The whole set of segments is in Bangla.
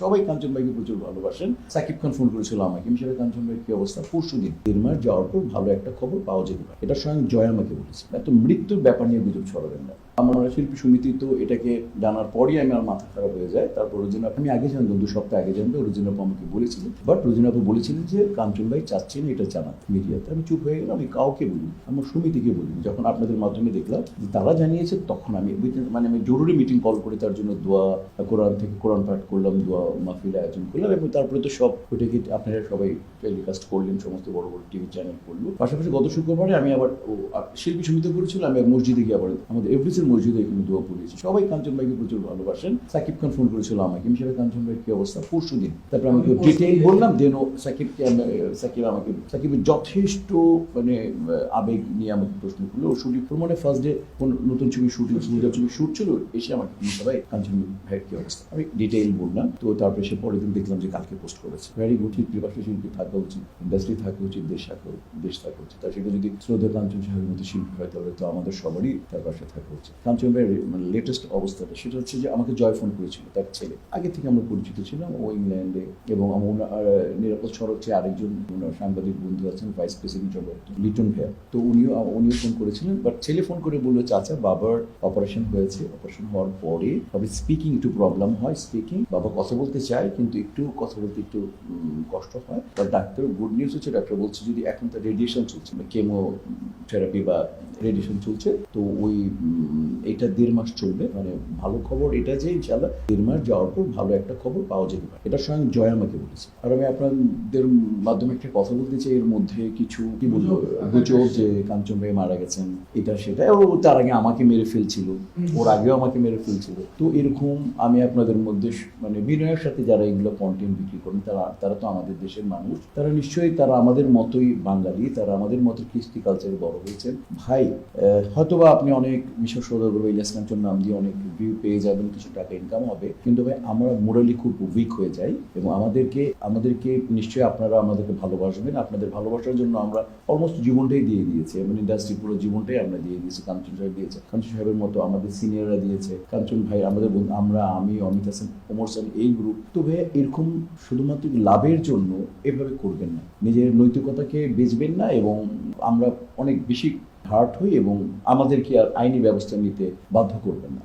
সবাই কাঞ্চন ভাইকে প্রচুর ভালোবাসেন। সাকিব খান ফোন করেছিল আমাকে। আমি সেটা কাঞ্চন ভাইয়ের কি অবস্থা? পরশু দিন। দেড়মাস যাওয়ার পর ভালো একটা খবর পাওয়া যেতে পারে। এটা স্বয়ং জয় আমাকে বলেছে। এত মৃত্যুর ব্যাপার নিয়ে গুজব ছড়াবেন না। আমার শিল্পী সমিতি তো এটাকে জানার পরই আমি আমার মাথা খারাপ হয়ে যায়। তারপর রোজিনা আমি আগে জানতাম, দু সপ্তাহ আগে জানতো রোজিনা আমাকে বলেছিলেন বাট রোজিনা বলেছিলেন যে, কাঞ্চন ভাই চাচ্ছেন এটা জানাতে মিডিয়াতে আমি চুপ হয়ে গেলাম, আমি কাউকে বলি আমার সমিতিকে বলি যখন আপনাদের মাধ্যমে দেখলাম যে তারা জানিয়েছে, তখন আমি মানে আমি জরুরি মিটিং কল করে তার জন্য দোয়া, কোরআন থেকে কোরআন পাঠ করলাম, দোয়া মাহফিল আয়োজন করলাম এবং তারপরে তো সব ওইটাকে আপনারা সবাই টেলিকাস্ট করলেন, সমস্ত বড় বড় টিভি চ্যানেল করল। পাশাপাশি গত শুক্রবারে আমি আবার শিল্পী সমিতি করেছিল, আমি মসজিদে গিয়ে আবার আমাদের এভরিসের মসজিদে এখানে দোয়া পড়িয়েছি। সবাই কাঞ্চন ভাইকে প্রচুর ভালোবাসেন। সাকিব খান ফোন করেছিল আমাকে। আমি সেটা কাঞ্চন ভাইয়ের কি অবস্থা? পরশু দিন। তারপরে আমি ডিটেইল বললাম দেন সাকিবকে সাকিব আমাকে সাকিবের যথেষ্ট মানে আবেগ নিয়ে আমাকে প্রশ্ন করল। ও শুটিং মানে ফার্স্ট ডে কোন নতুন ছবি শুটিং সুবিধার ছবি শুট ছিল এসে আমাকে সবাই কাঞ্চন ভাইয়ের কি অবস্থা? আমি ডিটেইল বললাম। তো তারপরে সে পরের দিন দেখলাম যে কালকে পোস্ট করেছে। ভেরি গুড ত্রিপাশী শিল্পী থাকা উচিত। ইন্ডাস্ট্রি থাকা উচিত দেশ থাকা দেশ থাকা উচিত। তার সেটা যদি শ্রদ্ধা কাঞ্চন সাহেবের মতো শিল্পী হয় তাহলে তো আমাদের সবারই তার পাশে থাকা উচিত। কাঞ্চন মানে লেটেস্ট অবস্থাটা, সেটা হচ্ছে যে আমাকে জয় ফোন করেছিল তার ছেলে। আগে থেকে আমরা পরিচিত ছিলাম ও ইংল্যান্ডে এবং আমার নিরাপদ সড়ক চেয়ে আরেকজন সাংবাদিক বন্ধু আছেন ভাইস প্রেসিডেন্ট অব লিটন ভাইয়া তো উনিও উনিও ফোন করেছিলেন বাট ছেলে ফোন করে বলল, চাচা, বাবার অপারেশন হয়েছে। অপারেশন হওয়ার পরে তবে স্পিকিং একটু প্রবলেম হয় স্পিকিং বাবা কথা বলতে চায়, কিন্তু একটু কথা বলতে একটু কষ্ট হয়। তার ডাক্তার গুড নিউজ হচ্ছে, ডাক্তার বলছে যদি এখন তার রেডিয়েশন চলছে মানে কেমো থেরাপি বা রেডিয়েশন চলছে, তো ওই এটা দেড় মাস চলবে। মানে ভালো খবর এটা যে ইনশাল্লাহ দেড় মাস যাওয়ার পর ভালো একটা খবর পাওয়া যেতে পারে। এটা স্বয়ং জয় আমাকে বলেছে। আর আমি আপনাদের মাধ্যমে একটা কথা বলতে চাই এর মধ্যে কিছু কি বলব? গুজব। যে কাঞ্চন ভাই মারা গেছেন এটা সেটা। ও তার আগে আমাকে মেরে ফেলছিল। ওর আগেও আমাকে মেরে ফেলছিল। তো এরকম আমি আপনাদের মধ্যে মানে বিনয়ের সাথে যারা এগুলো কন্টেন্ট বিক্রি করেন তারা তারা তো আমাদের দেশের মানুষ। তারা নিশ্চয়ই তারা আমাদের মতোই বাঙালি তারা আমাদের মতো কৃষ্টি কালচারে বড় হয়েছেন। ভাই আহ, হয়তোবা আপনি অনেক মিশর বা ইলিয়াস কাঞ্চন নাম দিয়ে অনেক ভিউ পেয়ে যাবেন কিছু টাকা ইনকাম হবে। কিন্তু ভাই, আমরা মোরালি খুব উইক হয়ে যাই এবং আমাদেরকে আমাদেরকে নিশ্চয়ই আপনারা আমাদেরকে ভালোবাসবেন। আপনাদের ভালোবাসার জন্য আমরা অলমোস্ট জীবনটাই দিয়ে দিয়েছি। এবং ইন্ডাস্ট্রি পুরো জীবনটাই আমরা দিয়ে দিয়েছি কাঞ্চন সাহেব দিয়েছে। কাঞ্চন সাহেবের মতো আমাদের সিনিয়ররা দিয়েছে কাঞ্চন ভাই, আমাদের আমরা, আমি, অমিত হাসান, ওমর হাসান, এই গ্রুপ তো ভাই, এরকম শুধুমাত্র লাভের জন্য এভাবে করবেন না। নিজের নৈতিকতাকে বেচবেন না এবং আমরা অনেক বেশি হার্ট হই এবং আমাদেরকে আর আইনি ব্যবস্থা নিতে বাধ্য করবেন না।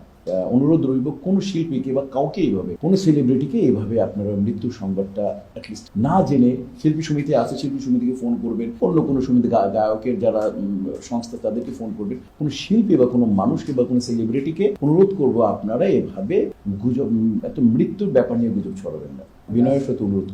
অনুরোধ রইব কোনো শিল্পীকে বা কাউকে এইভাবে, কোনো সেলিব্রিটিকে এইভাবে আপনারা মৃত্যুর সংবাদটা অ্যাটলিস্ট না জেনে শিল্পী সমিতি আছে, শিল্পী সমিতিকে ফোন করবেন, অন্য কোনো সমিতি গায়কের যারা সংস্থা তাদেরকে ফোন করবেন, কোনো শিল্পী বা কোনো মানুষকে বা কোনো সেলিব্রিটিকে অনুরোধ করব আপনারা এভাবে গুজব এত মৃত্যুর ব্যাপার নিয়ে গুজব ছড়াবেন না। বিনয়ের সাথে অনুরোধ